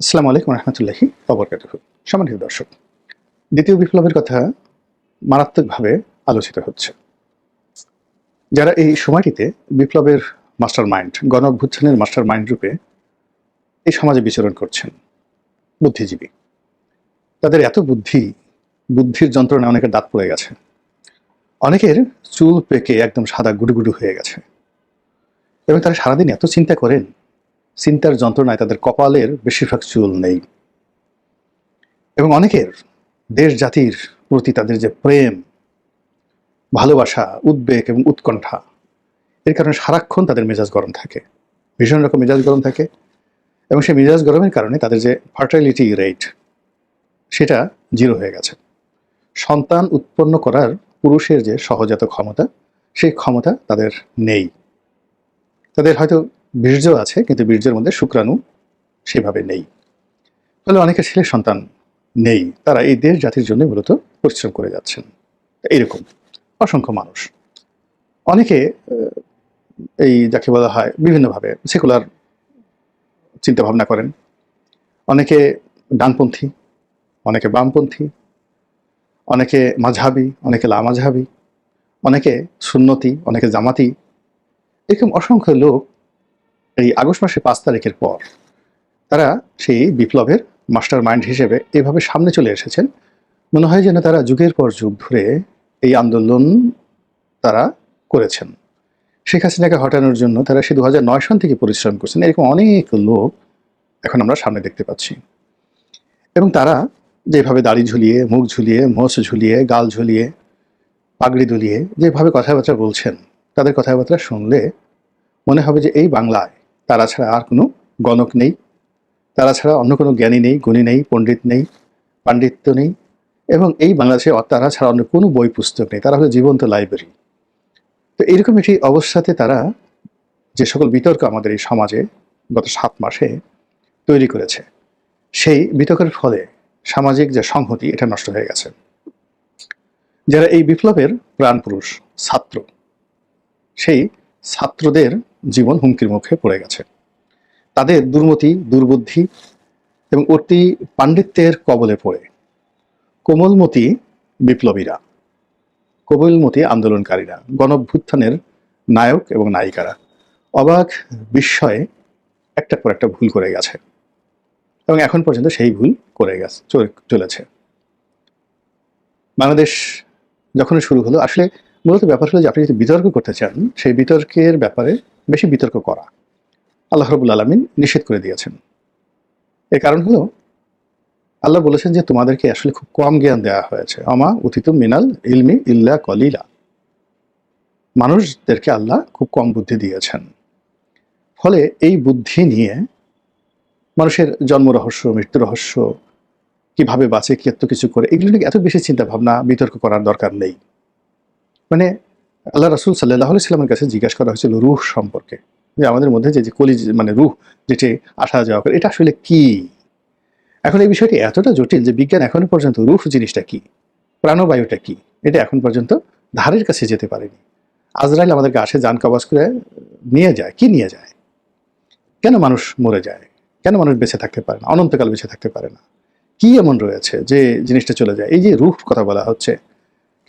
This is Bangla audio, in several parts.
আসসালামু আলাইকুম রহমতুল্লাহি অবরকাত সম্মানিত দর্শক, দ্বিতীয় বিপ্লবের কথা মারাত্মকভাবে আলোচিত হচ্ছে। যারা এই সময়টিতে বিপ্লবের মাস্টার মাইন্ড গণ অভ্যুত্থানের মাস্টার মাইন্ড রূপে এই সমাজে বিচরণ করছেন বুদ্ধিজীবী, তাদের এত বুদ্ধি, বুদ্ধির যন্ত্রণা অনেকের দাঁত পড়ে গেছে। অনেকের চুল পেকে একদম সাদা গুডুগুডু হয়ে গেছে। এবং তারা সারাদিন এত চিন্তা করেন চিন্তার যন্ত্রণায় তাদের কপালের বেশিরভাগ চুল নেই। এবং অনেকের দেশ জাতির প্রতি তাদের যে প্রেম, ভালোবাসা, উদ্বেগ এবং উৎকণ্ঠা, এর কারণে সারাক্ষণ তাদের মেজাজ গরম থাকে। ভীষণ রকম মেজাজ গরম থাকে এবং সেই মেজাজ গরমের কারণে তাদের যে ফার্টাইলিটি রেট, সেটা জিরো হয়ে গেছে। সন্তান উৎপন্ন করার পুরুষের যে সহজাত ক্ষমতা, সেই ক্ষমতা তাদের নেই। তাদের হয়তো বীর্য আছে, কিন্তু বীর্যের মধ্যে শুক্রাণু সেভাবে নেই। ফলে অনেকের ছেলে সন্তান নেই। তারা এই দেশ জাতির জন্য মূলত পরিশ্রম করে যাচ্ছেন। এইরকম অসংখ্য মানুষ। অনেকে এই যাকে বলা হয় বিভিন্নভাবে সেকুলার চিন্তা ভাবনা করেন। অনেকে ডানপন্থী, অনেকে বামপন্থী, অনেকে মাঝহাবি অনেকে লামাঝহাবি অনেকে সুন্নতি, অনেকে জামাতি। এরকম অসংখ্য লোক এই আগস্ট মাসে পাঁচ তারিখের পর তারা সেই বিপ্লবের মাস্টার মাইন্ড হিসেবে এভাবে সামনে চলে এসেছেন। মনে হয় যেন তারা যুগের পর যুগ ধরে এই আন্দোলন তারা করেছেন। শেখ হাসিনাকে হটানোর জন্য তারা সে দু সন থেকে পরিশ্রম করছেন। এরকম অনেক লোক এখন আমরা সামনে দেখতে পাচ্ছি। এবং তারা যেভাবে দাড়ি ঝুলিয়ে, মুখ ঝুলিয়ে মোষ ঝুলিয়ে, গাল ঝুলিয়ে, পাগড়ি দুলিয়ে যেভাবে কথাবার্তা বলছেন, তাদের কথাবার্তা শুনলে মনে হবে যে এই বাংলায় তারা ছাড়া আর কোনো গণক নেই। তারা ছাড়া অন্য কোনো জ্ঞানী নেই, গুণী নেই, পণ্ডিত নেই, পাণ্ডিত্য নেই। এবং এই বাংলাদেশে তারা ছাড়া অন্য কোনো বই পুস্তক নেই। তারা হলো জীবন্ত লাইব্রেরি। তো এইরকম একটি অবস্থাতে তারা যে সকল বিতর্ক আমাদের এই সমাজে গত সাত মাসে তৈরি করেছে, সেই বিতর্কের ফলে সামাজিক যে সংহতি, এটা নষ্ট হয়ে গেছে। যারা এই বিপ্লবের প্রাণপুরুষ, ছাত্র, সেই ছাত্রদের জীবন হুমকির মুখে পড়ে গেছে। তাদের দুর্মতি, দুর্বুদ্ধি এবং অতি পাণ্ডিত্যের কবলে পড়ে। কোমলমতি বিপ্লবীরা, কোমলমতি আন্দোলনকারীরা, গণভ্যুত্থানের নায়ক এবং নায়িকারা অবাক বিস্ময়ে একটা পর একটা ভুল করে গেছে এবং এখন পর্যন্ত সেই ভুল করে গেছে চলেছে। বাংলাদেশ যখন শুরু হলো, আসলে মূলত ব্যাপার হলো যে আপনি যদি বিতর্ক করতে চান, সেই বিতর্কের ব্যাপারে বেশি বিতর্ক করা। আল্লাহ রবুল আলমিন নিষেধ করে দিয়েছেন। এর কারণ হলো, আল্লাহ বলেছেন যে তোমাদেরকে আসলে খুব কম জ্ঞান দেওয়া হয়েছে। অমা উথিত মিনাল ইলমি ইল্লা কলিলা। মানুষদেরকে আল্লাহ খুব কম বুদ্ধি দিয়েছেন। ফলে এই বুদ্ধি নিয়ে মানুষের জন্ম রহস্য, মৃত্যু রহস্য, কীভাবে বাঁচে, কি এত কিছু করে, এগুলো নিয়ে এত বেশি চিন্তা ভাবনা বিতর্ক করার দরকার নেই। মানে আল্লাহ রাসুল সাল্লাহ সাল্লামের কাছে জিজ্ঞাসা করা হয়েছিল রুহ সম্পর্কে। যে আমাদের মধ্যে যে কলি মানে রুহ যেটি আসা যাওয়া করে, এটা আসলে কি? এখন এই বিষয়টি এতটা জটিল যে বিজ্ঞান এখনও পর্যন্ত রুহ জিনিসটা কি? প্রাণবায়ুটা কি? এটা এখন পর্যন্ত ধারের কাছে যেতে পারেনি। আজরাইল আমাদেরকে আসে যান কবাজ করে নিয়ে যায়। কি নিয়ে যায়? কেন মানুষ মরে যায়? কেন মানুষ বেঁচে থাকতে পারে না? অনন্তকাল বেঁচে থাকতে পারে না। কি এমন রয়েছে যে জিনিসটা চলে যায়? এই যে রুহ কথা বলা হচ্ছে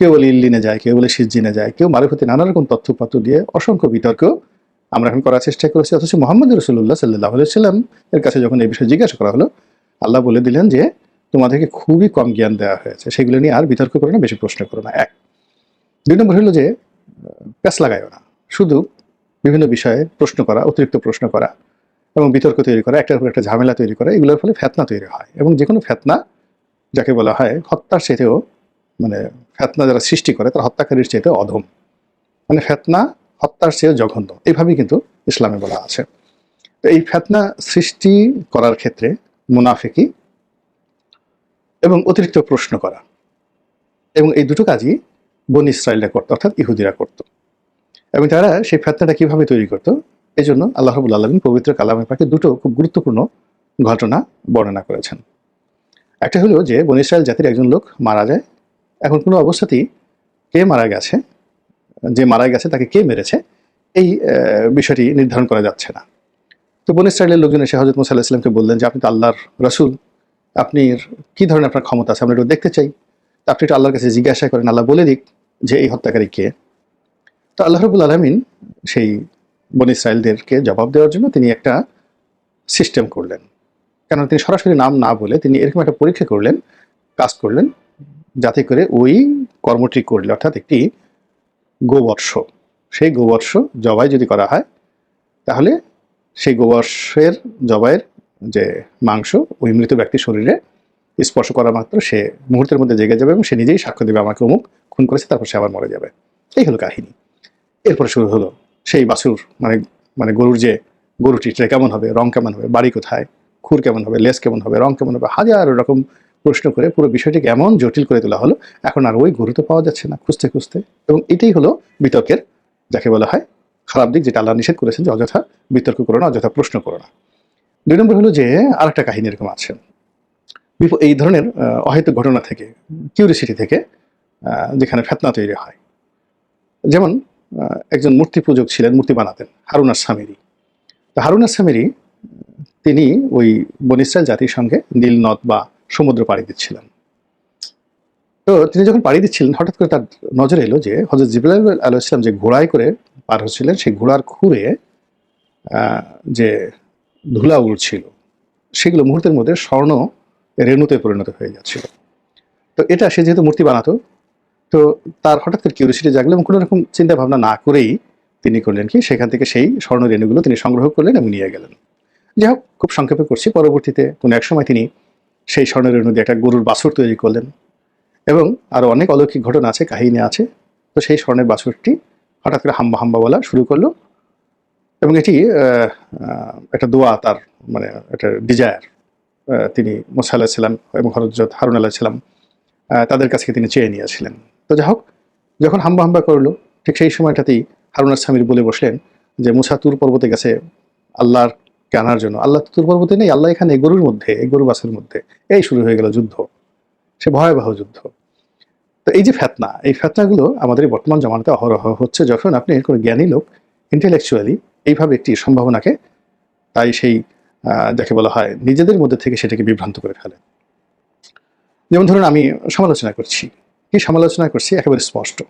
কেউ বলে ইল্লিনে যায়, কেউ বলে সিজিনে যায়, কেউ মারুফতি নানা রকম তথ্যপত্র দিয়ে অসংখ্য বিতর্ক আমরা এখন করার চেষ্টা করেছি। অথচ মোহাম্মদ রসুল্লাহ সাল্লাহ সাল্লাম এর কাছে যখন এই বিষয়ে জিজ্ঞাসা করা হলো, আল্লাহ বলে দিলেন যে, তোমাদেরকে খুবই কম জ্ঞান দেওয়া হয়েছে। সেগুলো নিয়ে আর বিতর্ক করো না, বেশি প্রশ্ন করো না। এক। দুই নম্বর হলো যে প্যাস লাগায়ও না। শুধু বিভিন্ন বিষয়ে প্রশ্ন করা, অতিরিক্ত প্রশ্ন করা এবং বিতর্ক তৈরি করা, একটার পর একটা ঝামেলা তৈরি করা, এগুলোর ফলে ফেতনা তৈরি হয় এবং যে কোনো ফেতনা, যাকে বলা হয় হত্যার চেয়েতেও মানে ফেতনা যারা সৃষ্টি করে, তারা হত্যাকারীর চেয়েতে অধম। মানে ফেতনা, হত্যার চেয়ে জঘন্য। এইভাবেই কিন্তু ইসলামে বলা আছে। তো এই ফেতনা সৃষ্টি করার ক্ষেত্রে মুনাফিকি এবং অতিরিক্ত প্রশ্ন করা। এবং এই দুটো কাজই বন ইসরায়েলরা করতো, অর্থাৎ ইহুদিরা করতো। এবং তারা সেই ফেতনাটা কীভাবে তৈরি করতো এই জন্য আল্লাহ রবুল আলমিন পবিত্র কালামের পাকে দুটো খুব গুরুত্বপূর্ণ ঘটনা বর্ণনা করেছেন। একটা হলো যে বন ইসরায়েল জাতির একজন লোক মারা যায় এখন কোনো অবস্থাতেই কে মারা গেছে, যে মারা গেছে তাকে কে মেরেছে, এই বিষয়টি নির্ধারণ করা যাচ্ছে না। তো বন ইসরায়েলের লোকজন এসে হজরত মুসা আলাহিসামকে বললেন যে, আপনি তো আল্লাহর রসুল, আপনি কি ধরনের আপনার ক্ষমতা আছে? আমরা একটু দেখতে চাই। তো আপনি একটু আল্লাহর কাছে জিজ্ঞাসা করেন, আল্লাহ বলে দিক যে, এই হত্যাকারী কে? তো আল্লাহ রবুল আলমিন সেই বন ইসরায়েলদেরকে জবাব দেওয়ার জন্য তিনি একটা সিস্টেম করলেন। কারণ তিনি সরাসরি নাম না বলে তিনি এরকম একটা পরীক্ষা করলেন, কাজ করলেন। যাতে করে ওই কর্মটি করলে, অর্থাৎ একটি গোবর্ষ সেই গোবর্ষ জবাই যদি করা হয়, তাহলে সেই গোবর্ষের জবাইয়ের যে মাংস, ওই মৃত ব্যক্তির শরীরে স্পর্শ করা মাত্র সে মুহূর্তের মধ্যে জেগে যাবে এবং সে নিজেই সাক্ষ্য দেবে, আমাকে অমুক খুন করেছে, তারপর সে আবার মরে যাবে। এই হলো কাহিনী। এরপর শুরু হলো সেই বাছুর মানে মানে গরুর যে গরুটি কেমন হবে, রং কেমন হবে, বাড়ি কোথায়, খুর কেমন হবে লেস কেমন হবে, রং কেমন হবে, হাজার রকম প্রশ্ন করে পুরো বিষয়টিকে এমন জটিল করে তোলা হলো, এখন আর ওই গুরুত্ব পাওয়া যাচ্ছে না, খুঁজতে খুঁজতে। এবং এটাই হলো বিতর্কের, যাকে বলা হয় খারাপ দিক, যেটা আল্লাহ নিষেধ করেছেন যে অযথা বিতর্ক করো না, অযথা প্রশ্ন করো না। দুই নম্বর হলো যে আরেকটা কাহিনী এরকম আছে। এই ধরনের অহেতুক ঘটনা থেকে কিউরিসিটি থেকে যেখানে ফেতনা তৈরি হয়। যেমন একজন মূর্তি পূজক ছিলেন, মূর্তি বানাতেন হারুনার সামিরি তো হারুনার সামিরি তিনি ওই বন জাতির সঙ্গে নীল নদ বা সমুদ্র পাড়ি দিচ্ছিলেন। তো তিনি যখন পাড়ি দিচ্ছিলেন, হঠাৎ করে তার নজরে এলো যে হজরত জিবুল্লাহ আলাইসলাম যে ঘোড়ায় করে পার হচ্ছিলেন, সেই ঘোড়ার খুঁড়ে যে ধুলা উড়ছিল সেগুলো মুহূর্তের মধ্যে স্বর্ণ রেণুতে পরিণত হয়ে যাচ্ছিল। তো এটা সে যেহেতু মূর্তি বানাতো, তো তার হঠাৎ করে কিউরিসিটি জাগলো এবং কোনো রকম চিন্তা ভাবনা না করেই তিনি করলেন কি, সেখান থেকে সেই স্বর্ণ রেণুগুলো তিনি সংগ্রহ করলেন এবং নিয়ে গেলেন। যাই হোক, খুব সংক্ষেপে করছি। পরবর্তীতে কোনো এক সময় তিনি সেই স্বর্ণের রেণু দিয়ে একটা গরুর বাছুর তৈরি করলেন। এবং আরও অনেক অলৌকিক ঘটনা আছে, কাহিনী আছে। তো সেই স্বর্ণের বাছুরটি হঠাৎ করে হাম্বা হাম্বা বলা শুরু করল। এবং এটি একটা দোয়া তার মানে একটা ডিজায়ার তিনি মোসা আলাহিসাল্লাম এবং হরজত হারুন আলাহিসাল্লাম তাদের কাছে তিনি চেয়ে নিয়েছিলেন। তো যাই হোক, যখন হাম্বা হাম্বা করল, ঠিক সেই সময়টাতেই হারুন সামির বলে বসলেন যে, মুসা তুর পর্বতে গেছে আল্লাহর আনার জন্য? আল্লাহ তো পর্বতে নেই, আল্লাহ এখানে এই গরুর মধ্যে, এই গরু বাসের মধ্যে। এই শুরু হয়ে গেল যুদ্ধ। সে ভয়াবহ যুদ্ধ। তো এই যে ফেতনা, এই ফেতনাগুলো আমাদের বর্তমান জমানাতে অহরহ হচ্ছে যখন আপনি কোনো জ্ঞানী লোক ইন্টেলেকচুয়ালি এইভাবে একটি সম্ভাবনাকে তাই সেই যাকে বলা হয় নিজেদের মধ্যে থেকে সেটাকে বিভ্রান্ত করে ফেলে। যেমন ধরুন আমি সমালোচনা করছি। কি সমালোচনা করছি? একেবারে স্পষ্ট।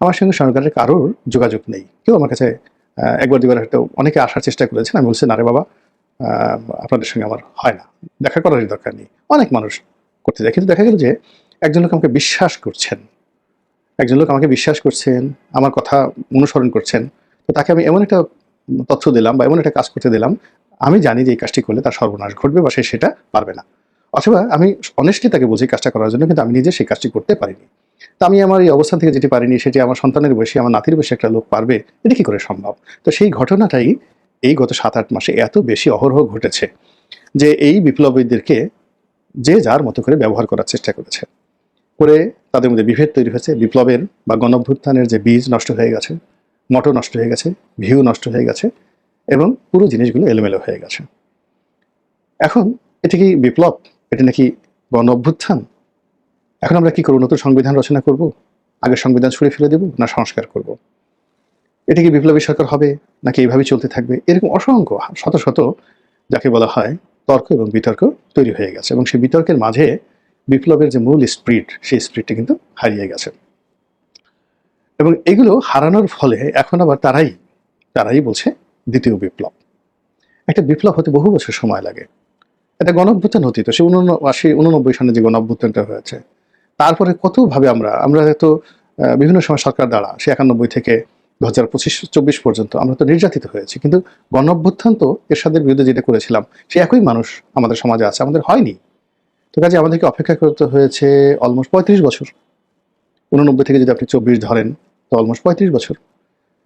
আমার সঙ্গে সরকারের কারোর যোগাযোগ নেই। কেউ আমার কাছে একবার দুবার হয়তো অনেকে আসার চেষ্টা করেছেন। আমি বলছি, না রে বাবা আপনাদের সঙ্গে আমার হয় না। দেখা করারই দরকার নেই। অনেক মানুষ করতে যায়। কিন্তু দেখা গেল যে একজন লোক আমাকে বিশ্বাস করছেন। একজন লোক আমাকে বিশ্বাস করছেন, আমার কথা অনুসরণ করছেন। তো তাকে আমি এমন একটা তথ্য দিলাম বা এমন একটা কাজ করতে দিলাম, আমি জানি যে এই কাজটি করলে তার সর্বনাশ ঘটবে বা সে সেটা পারবে না। অথবা আমি অনেস্টলি তাকে বলছি কাজটা করার জন্য, কিন্তু আমি নিজে সেই কাজটি করতে পারিনি। তো আমি আমার এই অবস্থান থেকে যেটি পারিনি, সেটি আমার সন্তানের বয়সী, আমার নাতির বয়সী একটা লোক পারবে, এটা কি করে সম্ভব? তো সেই ঘটনাটাই এই গত সাত আট মাসে এত বেশি অহরহ ঘটেছে যে এই বিপ্লবীদেরকে যে যার মতো করে ব্যবহার করার চেষ্টা করেছে। করে তাদের মধ্যে বিভেদ তৈরি হয়েছে, বিপ্লবের বা গণভ্যুত্থানের যে বীজ নষ্ট হয়ে গেছে মটো নষ্ট হয়ে গেছে, ভিউ নষ্ট হয়ে গেছে এবং পুরো জিনিসগুলো এলোমেলো হয়ে গেছে। এখন এটা কি বিপ্লব? এটা নাকি গণ অভ্যুত্থান এখন আমরা কি করব? নতুন সংবিধান রচনা করব? আগের সংবিধান ছুঁড়ে ফেলে দেব না সংস্কার করব? এটা কি বিপ্লবী সরকার হবে নাকি এইভাবেই চলতে থাকবে? এরকম অসংখ্য, শত শত যাকে বলা হয় তর্ক এবং বিতর্ক তৈরি হয়ে গেছে এবং সেই বিতর্কের মাঝে বিপ্লবের যে মূল স্প্রিট, সেই স্প্রিটটি কিন্তু হারিয়ে গেছে। এবং এগুলো হারানোর ফলে এখন আবার তারাই তারাই বলছে দ্বিতীয় বিপ্লব। একটা বিপ্লব হতে বহু বছর সময় লাগে। এটা গণঅভ্যুত্থান অতীত সে উনআশি, উননব্বই সনে যে গণঅভ্যুত্থানটা হয়েছে তারপরে কতভাবে আমরা আমরা তো বিভিন্ন সময় সরকার দ্বারা সে একানব্বই থেকে দু হাজার পঁচিশ, চব্বিশ পর্যন্ত আমরা তো নির্যাতিত হয়েছি। কিন্তু গণঅভ্যুত্থান তো এরশাদের বিরুদ্ধে যেটা করেছিলাম, সে একই মানুষ আমাদের সমাজে আছে, আমাদের হয়নি। তো কাজে আমাদেরকে অপেক্ষা করতে হয়েছে অলমোস্ট পঁয়ত্রিশ বছর। উননব্বই থেকে যদি আপনি চব্বিশ ধরেন, তো অলমোস্ট পঁয়ত্রিশ বছর।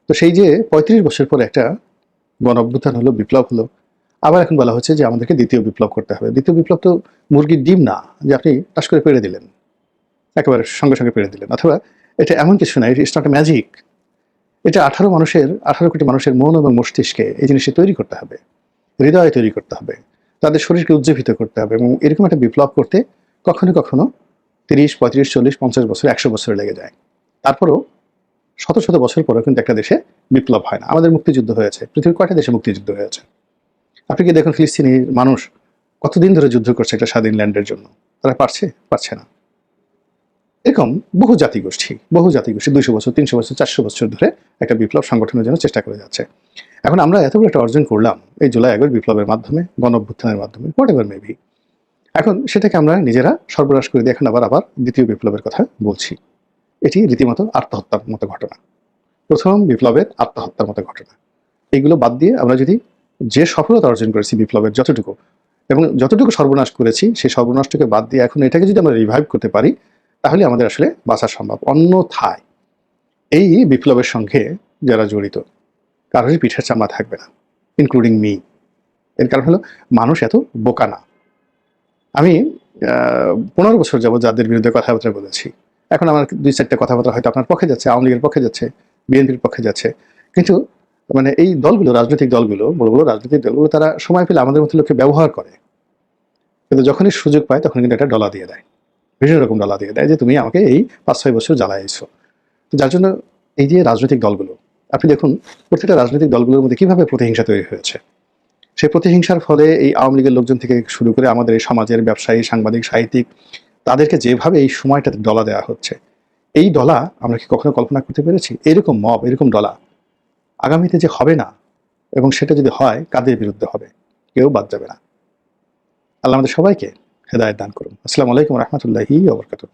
তো সেই যে পঁয়ত্রিশ বছর পর একটা গণ অভ্যুত্থান হলো, বিপ্লব হলো, আবার এখন বলা হচ্ছে যে আমাদেরকে দ্বিতীয় বিপ্লব করতে হবে। দ্বিতীয় বিপ্লব তো মুরগির ডিম না, যে আপনি টাস করে পেড়ে দিলেন। একেবারে সঙ্গে সঙ্গে পেরে দিলেন। অথবা এটা এমন কিছু না ইটস নট ম্যাজিক এটা আঠারো মানুষের, আঠারো কোটি মানুষের মন এবং মস্তিষ্কে এই জিনিসটি তৈরি করতে হবে। হৃদয় তৈরি করতে হবে। তাদের শরীরকে উজ্জীবিত করতে হবে এবং এরকম একটা বিপ্লব করতে কখনো কখনো তিরিশ, পঁয়ত্রিশ, চল্লিশ, পঞ্চাশ বছর, একশো বছর লেগে যায়। তারপরও শত শত বছর পরেও কিন্তু একটা দেশে বিপ্লব হয় না। আমাদের মুক্তিযুদ্ধ হয়েছে। পৃথিবীর কয়টা দেশে মুক্তিযুদ্ধ হয়েছে? আপনি কি দেখুন ফিলিস্তিনির মানুষ কতদিন ধরে যুদ্ধ করছে একটা স্বাধীন ল্যান্ডের জন্য? তারা পারছে? পারছে না। এরকম বহু জাতিগোষ্ঠী বহু জাতিগোষ্ঠী দুইশো বছর, তিনশো বছর, চারশো বছর ধরে একটা বিপ্লব সংগঠনের জন্য চেষ্টা করে যাচ্ছে। এখন আমরা এত বড় একটা অর্জন করলাম এই জুলাই আগস্ট বিপ্লবের মাধ্যমে, গণ অভ্যুত্থানের মাধ্যমে হোয়াট এভার মেবি এখন সেটাকে আমরা নিজেরা সর্বনাশ করে দিয়ে এখন আবার আবার দ্বিতীয় বিপ্লবের কথা বলছি। এটি রীতিমতো আত্মহত্যার মতো ঘটনা। প্রথম বিপ্লবের আত্মহত্যার মতো ঘটনা। এইগুলো বাদ দিয়ে আমরা যদি যে সফলতা অর্জন করেছি বিপ্লবের যতটুকু এবং যতটুকু সর্বনাশ করেছি, সেই সর্বনাশটাকে বাদ দিয়ে এখন এটাকে যদি আমরা রিভাইভ করতে পারি তাহলে আমাদের আসলে বাঁচা সম্ভব। অন্যথায় এই বিপ্লবের সঙ্গে যারা জড়িত, কারোরই পিঠের চামড়া থাকবে না ইনক্লুডিং মি এর কারণ হলো, মানুষ এত বোকা না। আমি পনেরো বছর যাবত যাদের বিরুদ্ধে কথাবার্তা বলেছি, এখন আমার দুই চারটা কথাবার্তা হয়তো আপনার পক্ষে যাচ্ছে, আওয়ামী লীগের পক্ষে যাচ্ছে, বিএনপির পক্ষে যাচ্ছে। কিন্তু মানে এই দলগুলো, রাজনৈতিক দলগুলো, বড় বড় রাজনৈতিক দলগুলো, তারা সময় পেলে আমাদের মতো লোককে ব্যবহার করে। কিন্তু যখনই সুযোগ পায়, তখন কিন্তু একটা ডলা দিয়ে দেয়। বিভিন্ন রকম ডলা দিয়ে দেয় যে তুমি আমাকে এই পাঁচ, ছয় বছর জ্বালাইছো। তো যার জন্য এই যে রাজনৈতিক দলগুলো, আপনি দেখুন, প্রত্যেকটা রাজনৈতিক দলগুলোর মধ্যে কীভাবে প্রতিহিংসা তৈরি হয়েছে? সেই প্রতিহিংসার ফলে এই আওয়ামী লীগের লোকজন থেকে শুরু করে আমাদের এই সমাজের ব্যবসায়ী, সাংবাদিক, সাহিত্যিক, তাদেরকে যেভাবে এই সময়টাতে ডলা দেওয়া হচ্ছে, এই ডলা আমরা কি কখনো কল্পনা করতে পেরেছি? এরকম মব, এরকম ডলা আগামীতে যে হবে না, এবং সেটা যদি হয়, কাদের বিরুদ্ধে হবে? কেউ বাদ যাবে না। আল্লাহ আমাদের সবাইকে হেদায়ত দান করুন। আসসালামু আলাইকুম রহমতুল্লাহি ওবরকাতুহ